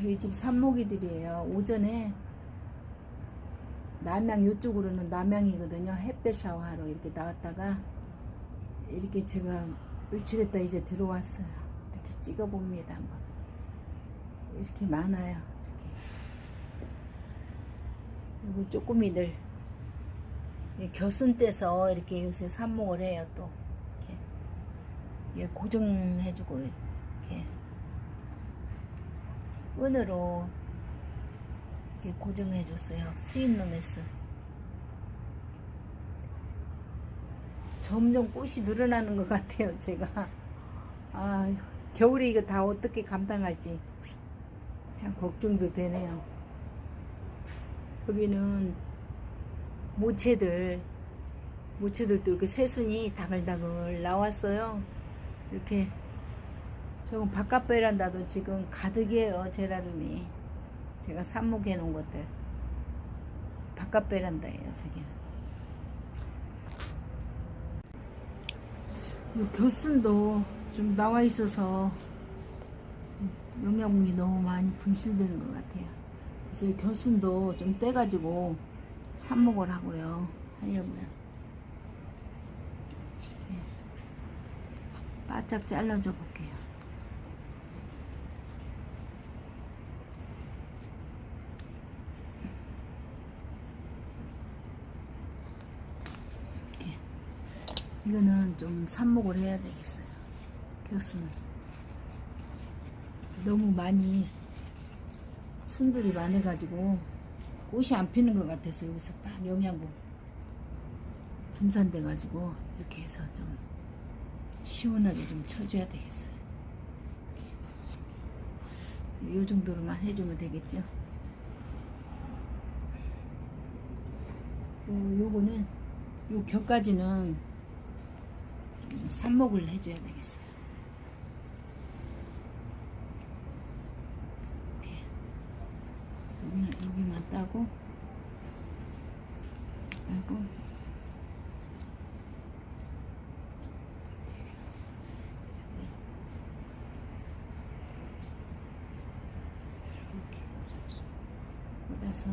저희 집 산모기들이에요. 오전에 남양 이쪽으로는 남양이거든요. 햇볕 샤워하러 이렇게 나왔다가 이렇게 제가 외출했다 이제 들어왔어요. 이렇게 찍어봅니다 한번. 이렇게 많아요. 이렇게. 요거 쪼꼬미들 이 겨순 떼서 이렇게 요새 삽목을 해요 또 이렇게 고정해주고 끈으로 이렇게 고정해 줬어요. 스윗노메스. 점점 꽃이 늘어나는 것 같아요 제가. 아 겨울에 이거 다 어떻게 감당할지 참 걱정도 되네요. 여기는 모체들 모체들도 이렇게 새순이 다글다글 나왔어요. 이렇게 저건 바깥 베란다도 지금 가득이에요 제라늄이. 제가 삽목해 놓은 것들. 바깥 베란다예요 저기는 이 겨순도 좀 나와 있어서 영양분이 너무 많이 분실되는 것 같아요. 그래서 이 겨순도 좀 떼가지고 삽목을 하고요 하려고요. 네. 바짝 잘라줘 볼게요 이거는 좀 삽목을 해야 되겠어요 교수는 너무 많이 순들이 많아가지고 꽃이 안 피는 것 같아서 여기서 딱 영양분 분산돼가지고 이렇게 해서 좀 시원하게 좀 쳐줘야 되겠어요. 이 정도로만 해주면 되겠죠. 또 요거는 요 격까지는 삽목을 해줘야 되겠어요. 여기는 여기만 따고 따고 이렇게. 몰아서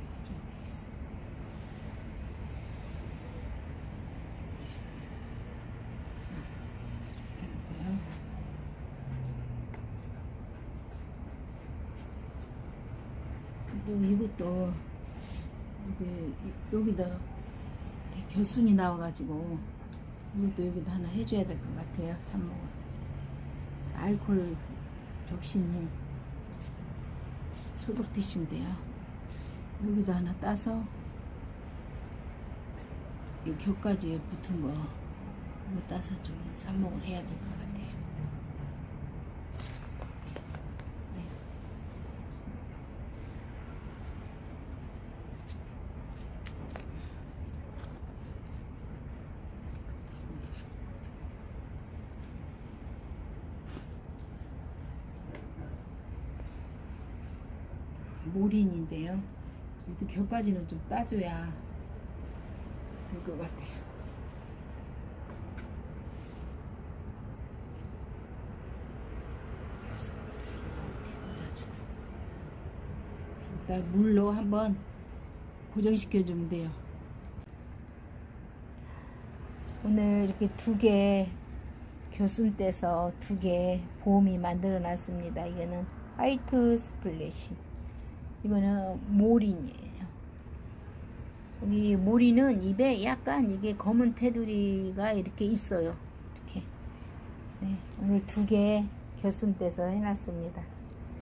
이렇게 해줘야 되겠어요. 이렇게요. 그리고 이것도 이게 여기다 겨순이 나와가지고 이것도 여기다 하나 해줘야 될 것 같아요 삽목을 알콜 적신 소독 티슈인데요. 여기다 하나 따서 이 격까지 붙은 거 이거 따서 좀 삽목을 해야 될 것 같아요 몰인인데요. 이것도 격까지는 좀 따줘야 될 것 같아요. 일단 물로 한번 고정시켜 주면 돼요. 오늘 이렇게 두 개 교순 떼서 두 개 보험이 만들어 놨습니다. 이거는 화이트 스플래시. 이거는 모린이에요. 여기 모리는 입에 약간 이게 검은 테두리가 이렇게 있어요. 이렇게. 네, 오늘 두개 겨순 떼서 해놨습니다.